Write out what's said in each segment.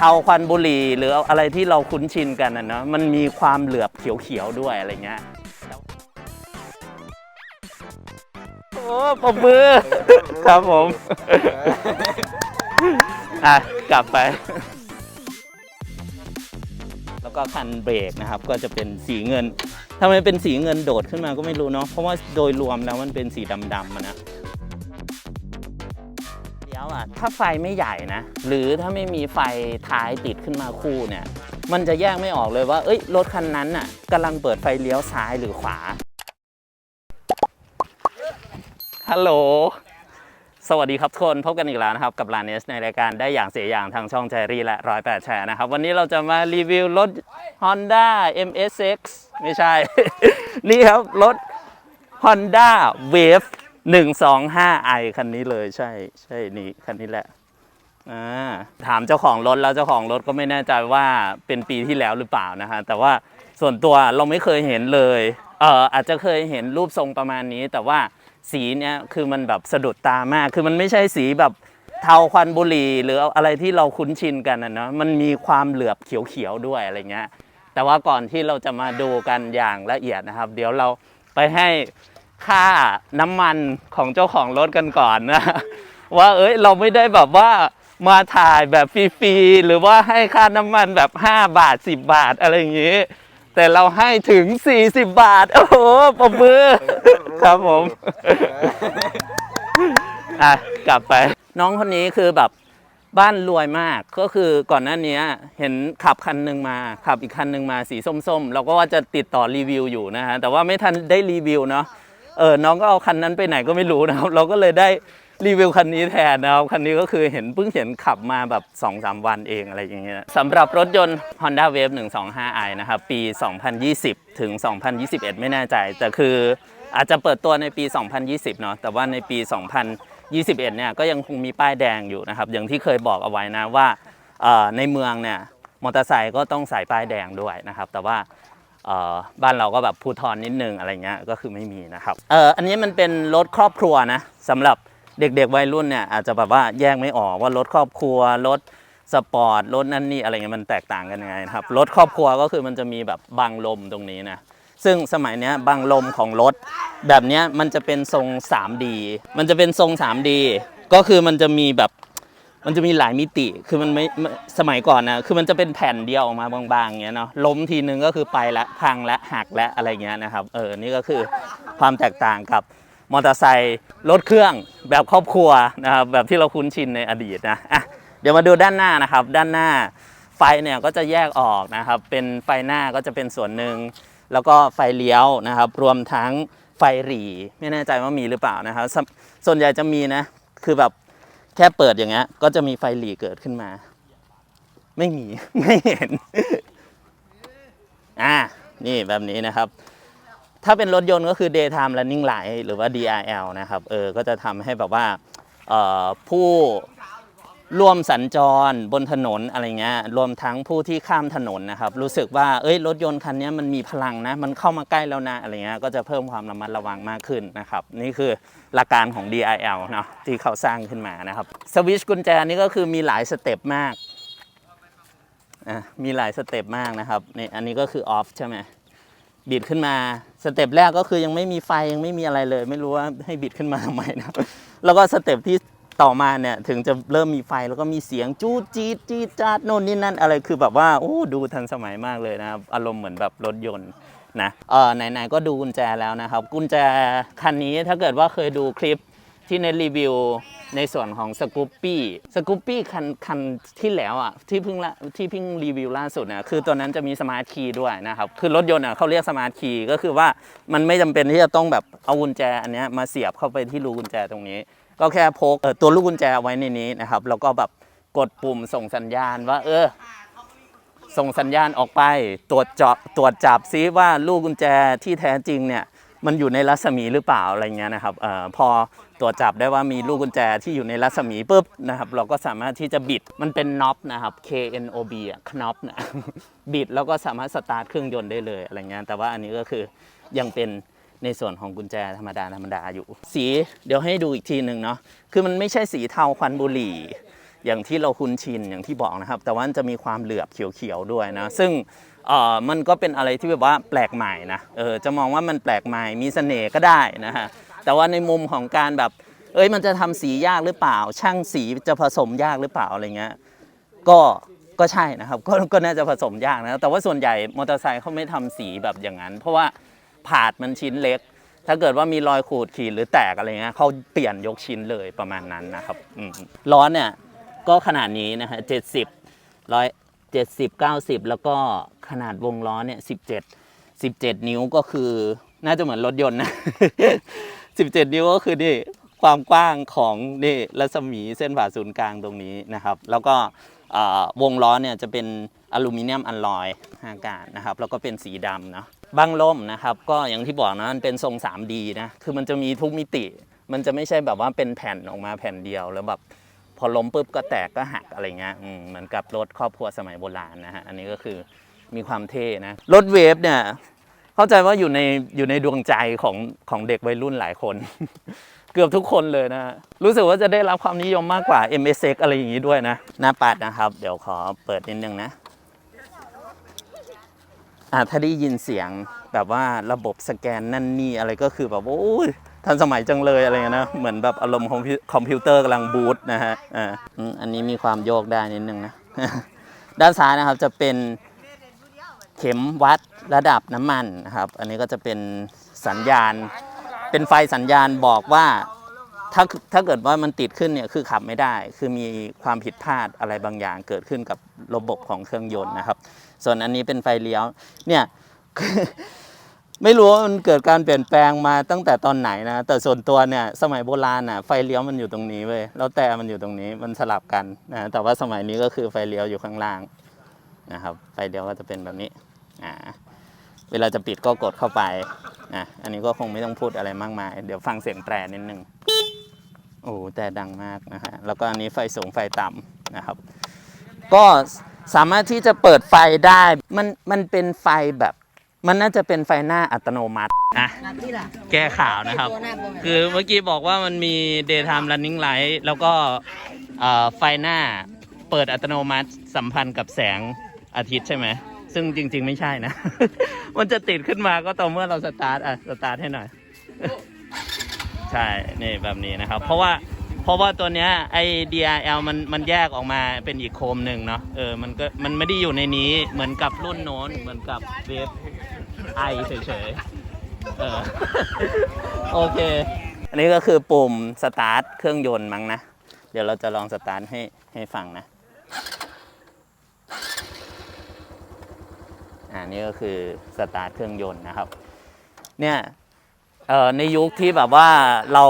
เทาควันบุหรี่หรืออะไรที่เราคุ้นชินกันนะเนาะมันมีความเหลือบเขียวๆด้วยอะไรเงี้ยโอ้ปรบมือ ครับผม อะ กลับไป แล้วก็คันเบรกนะครับ ก็จะเป็นสีเงินทำไมเป็นสีเงินโดดขึ้นมาก็ไม่รู้เนาะเพราะว่าโดยรวมแล้วมันเป็นสีดำๆนะ ถ้าไฟไม่ใหญ่นะ หรือถ้าไม่มีไฟท้ายติดขึ้นมาคู่เนี่ย มันจะแยกไม่ออกเลยว่า เอ้ย รถคันนั้นน่ะกำลังเปิดไฟเลี้ยวซ้ายหรือขวา ฮัลโหล สวัสดีครับทุกคน พบกันอีกแล้วนะครับ กับลานเนสในรายการได้อย่างเสียอย่างทางช่องแชรี่และร้อยแปดแชร์นะครับ วันนี้เราจะมารีวิวรถ Honda MSX ไม่ใช่ นี่ครับรถ Honda Wave 125i คันนี้เลยใช่ใช่นี่คันนี้แหละอ่าถามเจ้าของรถแล้วเจ้าของรถก็ไม่แน่ใจว่าเป็นปีที่แล้วหรือเปล่านะฮะแต่ว่าส่วนตัวเราไม่เคยเห็นเลยเอออาจจะเคยเห็นรูปทรงประมาณนี้ แต่ว่าสีเนี้ยคือมันแบบสะดุดตามาก คือมันไม่ใช่สีแบบเทาควันบุหรี่หรืออะไรที่เราคุ้นชินกันนะเนาะมันมีความเหลือบเขียวๆด้วยอะไรเงี้ยแต่ว่าก่อนที่เราจะมาดูกันอย่างละเอียดนะครับ เดี๋ยวเราไปให้ ค่าน้ำมันของเจ้าของรถกันก่อนนะ ว่าเอ้ยเราไม่ได้แบบว่ามาถ่ายแบบฟรีๆหรือว่าให้ค่าน้ำมันแบบ 5 บาท 10 บาทอะไรอย่างนี้ แต่เราให้ถึง 40 บาท โอ้โหปรบมือ ครับผม อะ กลับไป น้องคนนี้คือแบบบ้านรวยมากก็คือก่อนหน้านี้เห็นขับคันหนึ่งมา ขับอีกคันหนึ่งมาสีส้มๆเราก็ว่าจะติดต่อรีวิวอยู่นะฮะแต่ว่าไม่ทันได้รีวิวเนาะ เออน้องก็เอาคันนั้นไปไหนก็ไม่รู้นะครับเราก็เลยได้รีวิวคันนี้แทนนะครับคันนี้ก็คือเห็นเพิ่งเห็นขับมาแบบ 2-3 วันเองอะไรอย่างเงี้ยสำหรับรถยนต์ Honda Wave 125i นะครับปี 2020 ถึง 2021 ไม่แน่ใจ แต่คืออาจจะเปิดตัวในปี 2020 เนาะแต่ว่าในปี 2021 เนี่ยก็ยังคงมีป้ายแดงอยู่นะครับ อย่างที่เคยบอกเอาไว้นะว่าในเมืองเนี่ยมอเตอร์ไซค์ก็ต้องใส่ป้ายแดงด้วยนะครับ แต่ว่า บ้านเราก็แบบพูทอนนิดนึงอะไรเงี้ยก็คือไม่มีนะครับเอ่ออันนี้มันเป็นรถครอบครัวนะสำหรับเด็กๆวัยรุ่นเนี่ยอาจจะแบบว่าแยกไม่ออกว่ารถครอบครัวรถสปอร์ตรถนั่นนี่อะไรเงี้ยมันแตกต่างกันยังไงนะครับรถครอบครัวก็คือมันจะมีแบบบังลมตรงนี้นะซึ่งสมัยนี้บังลมของรถ แบบนี้มันจะเป็นทรง 3D มันจะเป็นทรง 3D ก็คือมันจะมีแบบ มันจะมีหลายมิติ คือมันไม่ สมัยก่อนนะ คือมันจะเป็นแผ่นเดียวออกมาบางๆเงี้ยเนาะ ล้มทีนึงก็คือไปละ พังละ หักละ อะไรเงี้ยนะครับ เออ นี่ก็คือความแตกต่างกับมอเตอร์ไซค์รถเครื่องแบบครอบครัวนะครับ แบบที่เราคุ้นชินในอดีตนะ อะ เดี๋ยวมาดูด้านหน้านะครับ ด้านหน้าไฟเนี่ยก็จะแยกออกนะครับ เป็นไฟหน้าก็จะเป็นส่วนหนึ่ง แล้วก็ไฟเลี้ยวนะครับ รวมทั้งไฟหรี่ ไม่แน่ใจว่ามีหรือเปล่านะครับสส่วนใหญ่จะมีนะ คือแบบ แค่เปิดอย่างเงี้ยก็จะมีไฟหรี่เกิดขึ้นมา ไม่มีไม่เห็น อ่า นี่แบบนี้นะครับ ถ้าเป็นรถยนต์ก็คือ daytime running light หรือว่า DRL นะครับ เออ ก็จะทำให้แบบว่าผู้ร่วมสัญจรบนถนนอะไรเงี้ย รวมทั้งผู้ที่ข้ามถนนนะครับ รู้สึกว่า เอ้ย รถยนต์คันนี้มันมีพลังนะ มันเข้ามาใกล้แล้วนะ อะไรเงี้ย ก็จะเพิ่มความระมัดระวังมากขึ้นนะครับ นี่คือ หลักการของ DRL เนาะที่เขาสร้างขึ้นมานะครับสวิชกุญแจนี่ก็คือมีหลายสเต็ปมากอะมีหลายสเต็ปมากนะครับนี่อันนี้ก็คือออฟใช่ไหมบิดขึ้นมาสเต็ปแรกก็คือยังไม่มีไฟยังไม่มีอะไรเลย ไม่รู้ว่าให้บิดขึ้นมาทำไมนะครับแล้วก็สเต็ปที่ต่อมาเนี่ยถึงจะเริ่มมีไฟแล้วก็มีเสียงจูดจี๊ดจี๊ดจาดโน่นนี่นั่นอะไรคือแบบว่าโอ้ดูทันสมัยมากเลยนะครับอารมณ์เหมือนแบบรถยนต์ นะเออไหนๆก็ดูกุญแจแล้วนะครับ กุญแจคันนี้ถ้าเกิดว่าเคยดูคลิปที่ในรีวิวในส่วนของสกูปปี้สกูปปี้คันคันที่แล้วอะที่เพิ่งละที่เพิ่งรีวิวล่าสุดเนี่ยคือตัวนั้นจะมีสมาร์ทคีย์ด้วยนะครับคือรถยนต์อะเขาเรียกสมาร์ทคีย์ก็คือว่ามันไม่จำเป็นที่จะต้องแบบเอากุญแจอันนี้มาเสียบเข้าไปที่รูกุญแจตรงนี้ ก็แค่พกตัวลูกกุญแจไว้ในนี้นะครับแล้วก็แบบกดปุ่มส่งสัญญาณว่า เออ ส่งสัญญาณออกไปตรวจจาะตรวจจับซิว่าลูกกุญแจที่แท้จริงเนี่ยมันอยู่ในรัศมีหรือเปล่าอะไรเงี้ยนะครับออพอตรวจจับได้ว่ามีลูกกุญแจที่อยู่ในรัศมีปุ๊บนะครับเราก็สามารถที่จะบิดมันเป็นน็อปนะครับ K N O B อะคน็อปนะบิดแล้วก็สามารถสตาร์ทเครื่องยนต์ได้เลยอะไรเงี้ยแต่ว่าอันนี้ก็คือยังเป็นในส่วนของกุญแจธรรมดาธรรมดาอยู่ สีเดี๋ยวให้ดูอีกทีหนึ่งเนาะคือมันไม่ใช่สีเทาควันบุหรี่ อย่างที่เราคุ้นชินอย่างที่บอกนะครับ แต่ว่าจะมีความเหลือบเขียวๆด้วยนะ ซึ่งเอ่อมันก็เป็นอะไรที่แบบว่าแปลกใหม่นะเออจะมองว่ามันแปลกใหม่มีเสน่ห์ก็ได้นะฮะแต่ว่าในมุมของการแบบ เอ้ยมันจะทำสียากหรือเปล่า ช่างสีจะผสมยากหรือเปล่าอะไรเงี้ยก็ก็ใช่นะครับก็ก็น่าจะผสมยากนะแต่ว่าส่วนใหญ่มอเตอร์ไซค์เขาไม่ทำสีแบบอย่างนั้น เพราะว่าผาดมันชิ้นเล็ก ถ้าเกิดว่ามีรอยขูดขีดหรือแตกอะไรเงี้ยเขาเปลี่ยนยกชิ้นเลยประมาณนั้นนะครับล้อเนี่ย ก็ขนาดนี้นะฮะเจ็ดสิบร้อยเจ็ดสิบเก้าสิบแล้วก็ขนาดวงล้อเนี่ยสิบเจ็ดสิบเจ็ดนิ้วก็คือน่าจะเหมือนรถยนต์นะสิบเจ็ดนิ้วก็คือนี่ความกว้างของนี่รัศมีเส้นผ่าศูนย์กลางตรงนี้นะครับ แล้วก็วงล้อเนี่ยจะเป็นอลูมิเนียมอัลลอยห้ากาดนะครับ แล้วก็เป็นสีดำเนาะบังล่มนะครับ ก็อย่างที่บอกนะมันเป็นทรง 3D นะ คือมันจะมีทุกมิติ มันจะไม่ใช่แบบว่าเป็นแผ่นออกมาแผ่นเดียวแล้วแบบ พอล้มปุ๊บก็แตกก็หักอะไรเงี้ยอืมเหมือนกับรถครอบครัวสมัยโบราณนะฮะอันนี้ก็คือมีความเท่นะรถเวฟเนี่ยเข้าใจว่าอยู่ในอยู่ในดวงใจของของเด็กวัยรุ่นหลายคน เกือบทุกคนเลยนะฮะรู้สึกว่าจะได้รับความนิยมมากกว่า MSX อะไรอย่างนี้ด้วยนะ หน้าปัดนะครับ เดี๋ยวขอเปิดนิดนึงนะอ่าถ้าได้ยินเสียงแบบว่าระบบสแกนนั่นนี่อะไรก็คือแบบโอ้ย ทันสมัยจังเลยอะไรเงี้ยนะ เหมือนแบบอารมณ์คอมพิวคอมพิวเตอร์กำลังบูตนะฮะอ่าอันนี้มีความโยกได้นิดนึงนะ ด้านซ้ายนะครับจะเป็นเข็มวัดระดับน้ำมันนะครับ อันนี้ก็จะเป็นสัญญาณ เป็นไฟสัญญาณบอกว่าถ้าถ้าเกิดว่ามันติดขึ้นเนี่ยคือขับไม่ได้ คือมีความผิดพลาดอะไรบางอย่างเกิดขึ้นกับระบบของเครื่องยนต์นะครับ ส่วนอันนี้เป็นไฟเลี้ยวเนี่ย ไม่รู้ว่ามันเกิดการเปลี่ยนแปลงมาตั้งแต่ตอนไหนนะ แต่ส่วนตัวเนี่ยสมัยโบราณน่ะไฟเลี้ยวมันอยู่ตรงนี้เว้ยแล้วแต่มันอยู่ตรงนี้มันสลับกันนะแต่ว่าสมัยนี้ก็คือไฟเลี้ยวอยู่ข้างล่างนะครับ ไฟเลี้ยวก็จะเป็นแบบนี้อ่าเวลาจะปิดก็กดเข้าไปนะอันนี้ก็คงไม่ต้องพูดอะไรมากมาย เดี๋ยวฟังเสียงแตรนิดนึงโอ้แต่ดังมากนะฮะแล้วก็อันนี้ไฟสูงไฟต่ำนะครับ ก็สามารถที่จะเปิดไฟได้มันมันเป็นไฟแบบ มันน่าจะเป็นไฟหน้าอัตโนมัตินะนี่ล่ะแก้ข่าวนะครับตัวหน้าบ่คือเมื่อกี้บอกว่ามันมี daytime running light แล้วก็เอ่อไฟหน้าเปิดอัตโนมัติสัมพันธ์กับแสงอาทิตย์ใช่ไหม ซึ่งจริง ๆ ไม่ใช่นะ มันจะติดขึ้นมาก็ต่อเมื่อเราสตาร์ทอะสตาร์ทให้หน่อย ใช่ นี่แบบนี้นะครับ เพราะว่าเพ ราะว่าตัวเนี้ยไอ DRL มันมันแยกออกมาเป็นอีกโคมหนึ่งเนาะเออมันก็มันไม่ได้อยู่ในนี้เหมือนกับรุ่นโน้นเหมือนกับเวฟไอเฉยๆเออโอเค อันนี้ก็คือปุ่มสตาร์ทเครื่องยนต์มั้งนะ เดี๋ยวเราจะลองสตาร์ทให้ให้ฟังนะอ่านี่ก็คือสตาร์ทเครื่องยนต์นะครับ เนี่ยเออในยุคที่แบบว่าเรา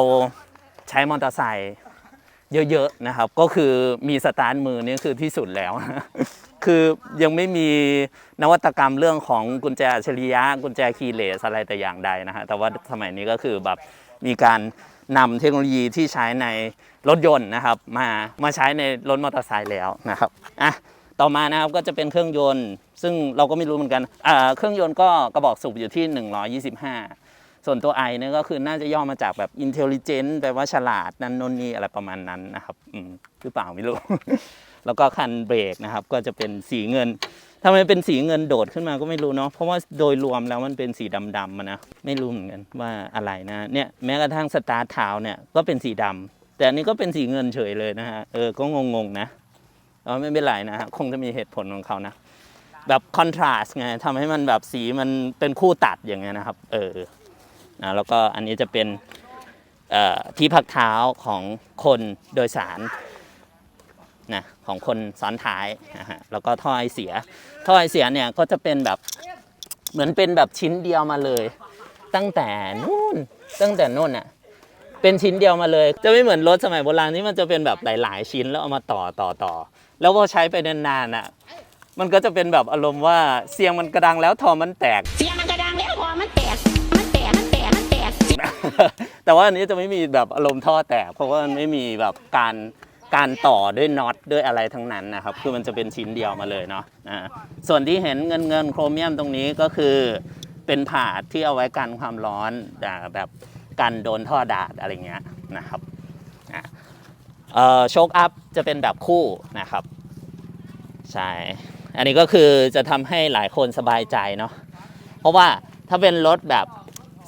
ใช้มอเตอร์ไซค์ เยอะๆนะครับ ก็คือมีสตาร์ทมือนี่คือที่สุดแล้ว คือยังไม่มีนวัตกรรมเรื่องของกุญแจอัจฉริยะกุญแจคีย์เลสอะไรแต่อย่างใดนะฮะแต่ว่าสมัยนี้ก็คือแบบมีการนำเทคโนโลยีที่ใช้ในรถยนต์นะครับ มามาใช้ในรถมอเตอร์ไซค์แล้วนะครับอะต่อมานะครับก็จะเป็นเครื่องยนต์ ซึ่งเราก็ไม่รู้เหมือนกันเครื่องยนต์ก็กระบอกสูบอยู่ที่ 125 ส่วนตัว I เนี่ยก็คือน่าจะย่อมาจากแบบ intelligent แปลว่าฉลาดนั่นนนนี่อะไรประมาณนั้นนะครับอืมหรือเปล่าไม่รู้ แล้วก็คันเบรกนะครับ ก็จะเป็นสีเงินทำไมเป็นสีเงินโดดขึ้นมาก็ไม่รู้เนาะเพราะว่าโดยรวมแล้วมันเป็นสีดำๆอะนะไม่รู้เหมือนกันว่าอะไรนะเนี่ยแม้กระทั่งสตาร์ทเท้าเนี่ยก็เป็นสีดำแต่อันนี้ก็เป็นสีเงินเฉยเลยนะฮะเออก็งงๆนะเอาไม่เป็นไรนะฮะคงจะมีเหตุผลของเขานะแบบคอนทราส์ไงทำให้มันแบบสีมันเป็นคู่ตัดอย่างเงี้ยนะครับ เออ นะแล้วก็อันนี้จะเป็นที่พักเท้าของคนโดยสารนะของคนซ้อนท้ายนะฮะแล้วก็ท่อไอเสีย ท่อไอเสียเนี่ยก็จะเป็นแบบเหมือนเป็นแบบชิ้นเดียวมาเลย ตั้งแต่นู่นตั้งแต่นู่นน่ะเป็นชิ้นเดียวมาเลย จะไม่เหมือนรถสมัยโบราณที่มันจะเป็นแบบหลาย ๆ ชิ้นแล้วเอามาต่อต่อต่อ แล้วพอใช้ไปนานๆน่ะมันก็จะเป็นแบบอารมณ์ว่าเสียงมันกระดังแล้วทอมันแตกเสียงมัน แต่ว่าอันนี้จะไม่มีแบบอารมณ์ท่อแตกเพราะว่ามันไม่มีแบบการการต่อด้วยน็อตด้วยอะไรทั้งนั้นนะครับ คือมันจะเป็นชิ้นเดียวมาเลยเนาะอ่าส่วนที่เห็นเงินเงินโครเมียมตรงนี้ก็คือเป็นผาดที่เอาไว้กันความร้อนอ่าแบบกันโดนท่อดาดอะไรเงี้ยนะครับอ่าเอ่อโชคอัพจะเป็นแบบคู่นะครับ ใช่ อันนี้ก็คือจะทำให้หลายคนสบายใจเนาะ เพราะว่าถ้าเป็นรถแบบ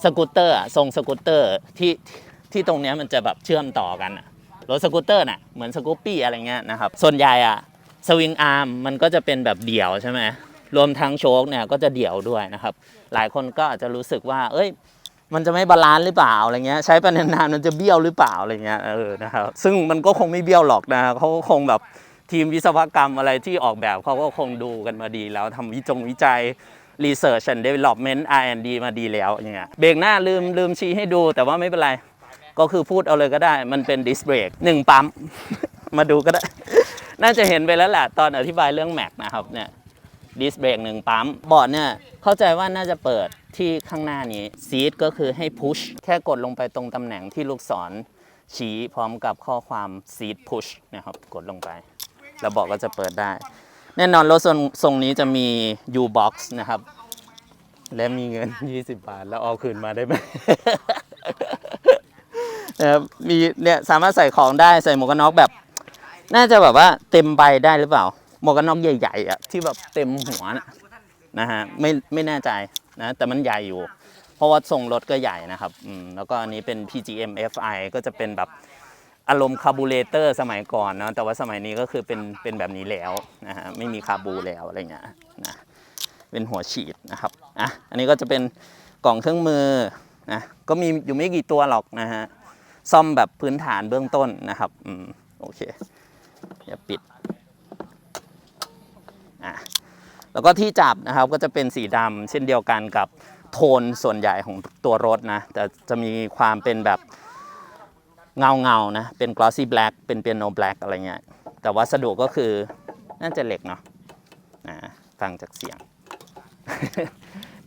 สกูตเตอร์ทรงสกูตเตอร์ที่ที่ตรงเนี้ยมันจะแบบเชื่อมต่อกันรถสกูตเตอร์น่ะเหมือนสกูปปี้อะไรเงี้ยนะครับส่วนใหญ่อะสวิงอาร์มมันก็จะเป็นแบบเดี่ยวใช่ไหมรวมทั้งโชคเนี่ยก็จะเดี่ยวด้วยนะครับ หลายคนก็อาจจะรู้สึกว่า เอ้ย มันจะไม่บาลานซ์หรือเปล่าอะไรเงี้ยใช้ไปนานๆมันจะเบี้ยวหรือเปล่าอะไรเงี้ยเออนะครับซึ่งมันก็คงไม่เบี้ยวหรอกนะเขาก็คงแบบทีมวิศวกรรมอะไรที่ออกแบบเขาก็คงดูกันมาดีแล้วทำวิจงวิจัย Research and Development R&D มาดีแล้วอย่างเงี้ยเบรกหน้าลืมลืมชี้ให้ดูแต่ว่าไม่เป็นไร ก็คือพูดเอาเลยก็ได้มันเป็นดิสเบรกหนึ่งปั๊ม มาดูก็ได้ น่าจะเห็นไปแล้วแหละตอนอธิบายเรื่องแม็กนะครับเนี่ยดิสเบรกหนึ่งปั๊มบอร์ดเนี่ยเข้าใจว่าน่าจะเปิดที่ข้างหน้านี้ซีดก็คือให้พุชแค่กดลงไปตรงตำแหน่งที่ลูกศรชี้พร้อมกับข้อความซีดพุชนะครับกดลงไป แล้วบอกก็จะเปิดได้ แน่นอนรถทรงทรงนี้จะมี U-box นะครับ และมีเงิน 20 บาท แล้วเอาคืนมาได้ไหม นะครับมีเนี่ยสามารถใส่ของได้ใส่หมวกกันน็อกแบบ น่าจะแบบว่าเต็มใบได้หรือเปล่า หมวกกันน็อกใหญ่ๆอะที่แบบเต็มหัวนะนะฮะไม่ไม่แน่ใจนะ แต่มันใหญ่อยู่ เพราะว่าทรงรถก็ใหญ่นะครับอืมแล้วก็อันนี้เป็น PGM FI ก็จะเป็นแบบ อารมณ์คาร์บูเรเตอร์สมัยก่อนเนอะแต่ว่าสมัยนี้ก็คือเป็นเป็นแบบนี้แล้วนะฮะไม่มีคาร์บูแล้วอะไรเงี้ยนะเป็นหัวฉีดนะครับอะอันนี้ก็จะเป็นกล่องเครื่องมือนะก็มีอยู่ไม่กี่ตัวหรอกนะฮะซ่อมแบบพื้นฐานเบื้องต้นนะครับอืมโอเคอย่าปิดอะแล้วก็ที่จับนะครับก็จะเป็นสีดำเช่นเดียวกันกับโทนส่วนใหญ่ของตัวรถนะแต่จะมีความเป็นแบบ เงาเงานะ เป็น glossy black เป็น piano black อะไรเงี้ย แต่วัสดุก็คือน่าจะเหล็กเนาะนะฟังจากเสียง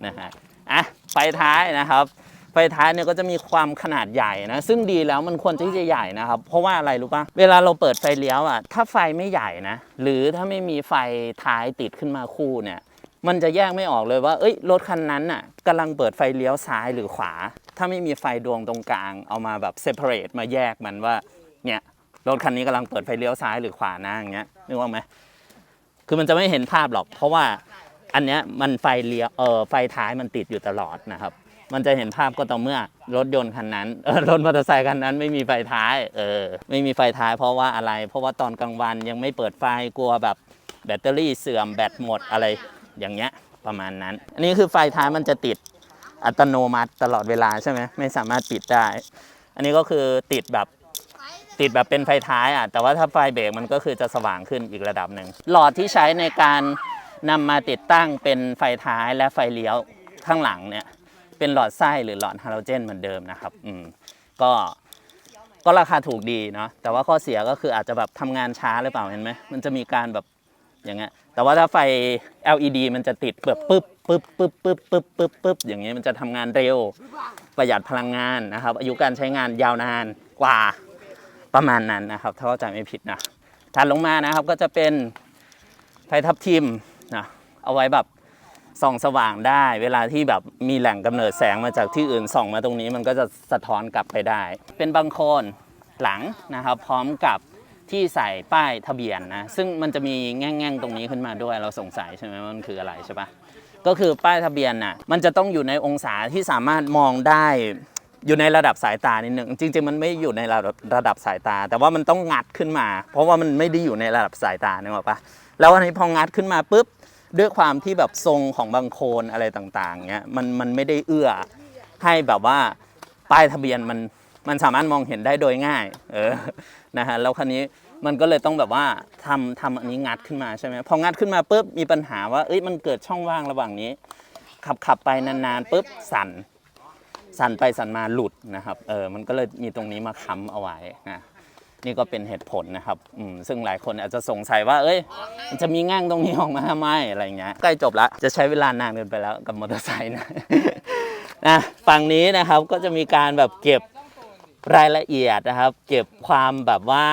นะฮะอะไฟท้ายนะครับไฟท้ายเนี่ยก็จะมีความขนาดใหญ่นะ ซึ่งดีแล้วมันควรที่จะใหญ่นะครับ เพราะว่าอะไรรู้ปะเวลาเราเปิดไฟเลี้ยวอะถ้าไฟไม่ใหญ่นะ หรือถ้าไม่มีไฟท้ายติดขึ้นมาคู่เนี่ย มันจะแยกไม่ออกเลยว่า เอ้ยรถคันนั้นน่ะกำลังเปิดไฟเลี้ยวซ้ายหรือขวา ถ้าไม่มีไฟดวงตรงกลาง เอามาแบบ separate มาแยกมันว่า เนี่ยรถคันนี้กำลังเปิดไฟเลี้ยวซ้ายหรือขวานะอย่างเงี้ยนึกว่าไหมคือมันจะไม่เห็นภาพหรอก เพราะว่าอันเนี้ยมันไฟเลี้ยวเออไฟท้ายมันติดอยู่ตลอดนะครับ มันจะเห็นภาพก็ต่อเมื่อรถยนต์คันนั้นเออรถมอเตอร์ไซค์คันนั้นไม่มีไฟท้ายเออไม่มีไฟท้ายเพราะว่าอะไร เพราะว่าตอนกลางวันยังไม่เปิดไฟกลัวแบบแบตเตอรี่เสื่อมแบตหมดอะไรอย่างเงี้ยประมาณนั้น อันนี้คือไฟท้ายมันจะติด อัตโนมัติตลอดเวลาใช่ไหมไม่สามารถปิดได้ อันนี้ก็คือติดแบบติดแบบเป็นไฟท้ายอะแต่ว่าถ้าไฟเบรกมันก็คือจะสว่างขึ้นอีกระดับหนึ่งหลอดที่ใช้ในการนำมาติดตั้งเป็นไฟท้ายและไฟเลี้ยวข้างหลังเนี่ยเป็นหลอดไส้หรือหลอดฮาโลเจนเหมือนเดิมนะครับอืมก็ก็ราคาถูกดีเนาะแต่ว่าข้อเสียก็คืออาจจะแบบทำงานช้าหรือเปล่าเห็นไหมมันจะมีการแบบอย่างเงี้ยแต่ว่าถ้าไฟ LED มันจะติดแบบปึ๊บ ปึ๊บปึ๊บปึ๊บปึ๊บปึ๊บปึ๊บอย่างเงี้ยมันจะทำงานเร็ว ประหยัดพลังงานนะครับ อายุการใช้งานยาวนานกว่าประมาณนั้นนะครับ ถ้าเข้าใจไม่ผิดนะถัดลงมานะครับก็จะเป็นไฟทับทิมนะเอาไว้แบบส่องสว่างได้ เวลาที่แบบมีแหล่งกำเนิดแสงมาจากที่อื่นส่องมาตรงนี้มันก็จะสะท้อนกลับไปได้ เป็นบางโคนหลังนะครับ พร้อมกับที่ใส่ป้ายทะเบียนนะซึ่งมันจะมีแง่งๆตรงนี้ขึ้นมาด้วยเราสงสัยใช่ไหมว่ามันคืออะไรใช่ปะ ก็คือป้ายทะเบียนน่ะมันจะต้องอยู่ในองศาที่สามารถมองได้อยู่ในระดับสายตานิดนึงจริง ๆ มันไม่อยู่ในระดับระดับสายตา แต่ว่ามันต้องงัดขึ้นมา เพราะว่ามันไม่ได้อยู่ในระดับสายตาเนึกออปะแล้วอันนี้พองัดขึ้นมาปุ๊บด้วยความที่แบบทรงของบางโคนอะไรต่างๆเงี้ยมันมันไม่ได้เอื้อให้แบบว่าป้ายทะเบียนมันมันสามารถมองเห็นได้โดยง่าย เออนะฮะแล้วคันนี้ มันก็เลยต้องแบบว่าทำทำอันนี้งัดขึ้นมาใช่ไหมพองัดขึ้นมาปุ๊บมีปัญหาว่าเอ้ยมันเกิดช่องว่างระหว่างนี้ ขับขับไปนานๆปุ๊บสั่น สั่นไปสั่นมาหลุดนะครับเออมันก็เลยมีตรงนี้มาค้ำเอาไว้นะนี่ก็เป็นเหตุผลนะครับอืมซึ่งหลายคนอาจจะสงสัยว่า เอ้ยมันจะมีง่างตรงนี้ออกมาทำไมอะไรเงี้ยใกล้จบละจะใช้เวลานานเกินไปแล้วกับมอเตอร์ไซค์นะนะฝั่งนี้นะครับก็จะมีการแบบเก็บ รายละเอียดนะครับ เก็บความแบบว่า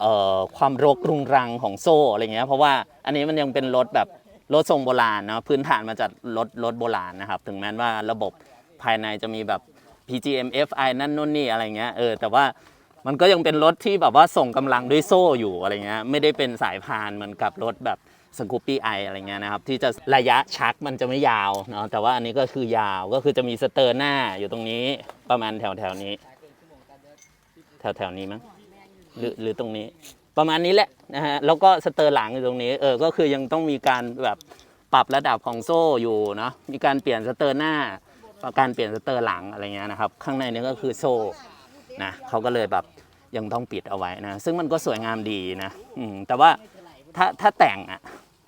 เอ่อความรกรุงรังของโซ่อะไรเงี้ยเพราะว่าอันนี้มันยังเป็นรถแบบรถทรงโบราณเนาะพื้นฐานมาจากรถรถโบราณนะครับ ถึงแม้ว่าระบบภายในจะมีแบบ PGM FI นั่นนู่นนี่อะไรเงี้ยเออแต่ว่ามันก็ยังเป็นรถที่แบบว่าส่งกำลังด้วยโซ่อยู่อะไรเงี้ยไม่ได้เป็นสายพานเหมือนกับรถแบบสกูปปี้ไออะไรเงี้ยนะครับ ที่จะระยะชักมันจะไม่ยาวเนาะแต่ว่าอันนี้ก็คือยาวก็คือจะมีสเตอร์หน้าอยู่ตรงนี้ประมาณแถวแถวนี้ แถวแถวๆนี้มั้งหรือหรือตรงนี้ ประมาณนี้แหละนะฮะแล้วก็สเตอร์หลังอยู่ตรงนี้เออก็คือยังต้องมีการแบบปรับระดับของโซ่อยู่เนาะมีการเปลี่ยนสเตอร์หน้าการเปลี่ยนสเตอร์หลังอะไรเงี้ยนะครับ ข้างในนี้ก็คือโซ่นะเขาก็เลยแบบยังต้องปิดเอาไว้นะ ซึ่งมันก็สวยงามดีนะอืมแต่ว่าถ้าถ้าแต่งอะ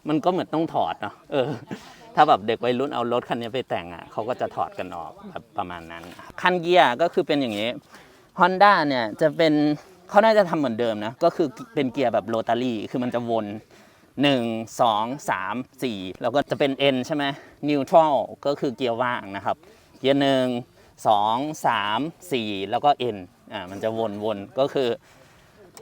มันก็เหมือนต้องถอดเนาะเออ ถ้าแบบเด็กวัยรุ่นเอารถคันนี้ไปแต่งอะเขาก็จะถอดกันออกแบบประมาณนั้น คันเกียร์ก็คือเป็นอย่างนี้ Honda เนี่ยจะเป็นเขาน่าจะทำเหมือนเดิมนะ ก็คือเป็นเกียร์แบบโรตารี่ คือมันจะวน 1 2 3 4 แล้วก็จะเป็น N ใช่ไหม neutral ก็คือเกียร์ว่างนะครับ เกียร์หนึ่งสองสามสี่แล้วก็ N อ่ามันจะวนวนก็คือ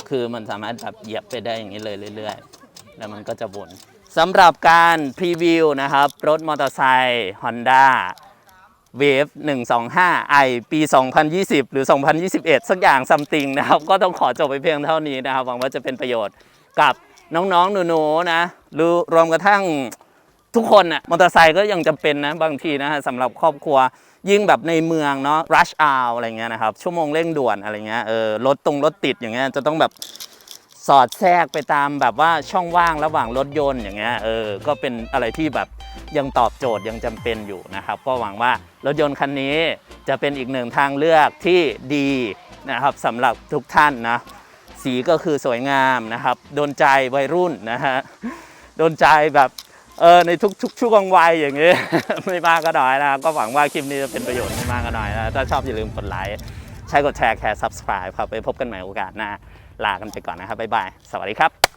คือมันสามารถแบบเหยียบไปได้อย่างนี้เลยเรื่อยๆ แล้วมันก็จะวนสำหรับการพรีวิวนะครับ รถมอเตอร์ไซค์ Honda Wave 125 i ปี 2020 หรือ 2021 สักอย่างซัมติงนะครับ ก็ต้องขอจบไปเพียงเท่านี้นะครับ หวังว่าจะเป็นประโยชน์กับน้องๆ หนูๆ นะ หรือรวมกระทั่งทุกคนน่ะมอเตอร์ไซค์ก็ยังจำเป็นนะ บางทีนะฮะสำหรับครอบครัวยิ่งแบบในเมืองเนาะ rush hour อะไรเงี้ยนะครับ ชั่วโมงเร่งด่วนอะไรเงี้ยเออรถตรงรถติดอย่างเงี้ยจะต้องแบบ สอดแทรกไปตามแบบว่าช่องว่างระหว่างรถยนต์อย่างเงี้ยเออก็เป็นอะไรที่แบบยังตอบโจทย์ยังจำเป็นอยู่นะครับ ก็หวังว่ารถยนต์คันนี้จะเป็นอีกหนึ่งทางเลือกที่ดีนะครับสำหรับทุกท่านนะสีก็คือสวยงามนะครับโดนใจวัยรุ่นนะฮะโดนใจแบบเออในทุกๆช่วงวัยอย่างเงี้ ไม่มากก็น้อยนะก็หวังว่าคลิปนี้จะเป็นประโยชน์ไม่มากก็น้อยนะถ้าชอบอย่าลืมกดไลค์ใช้กดแชร์แคร์ subscribe ครับไปพบกันใหม่โอกาสหน้า ลากันไปก่อนนะครับบ๊ายบายสวัสดีครับ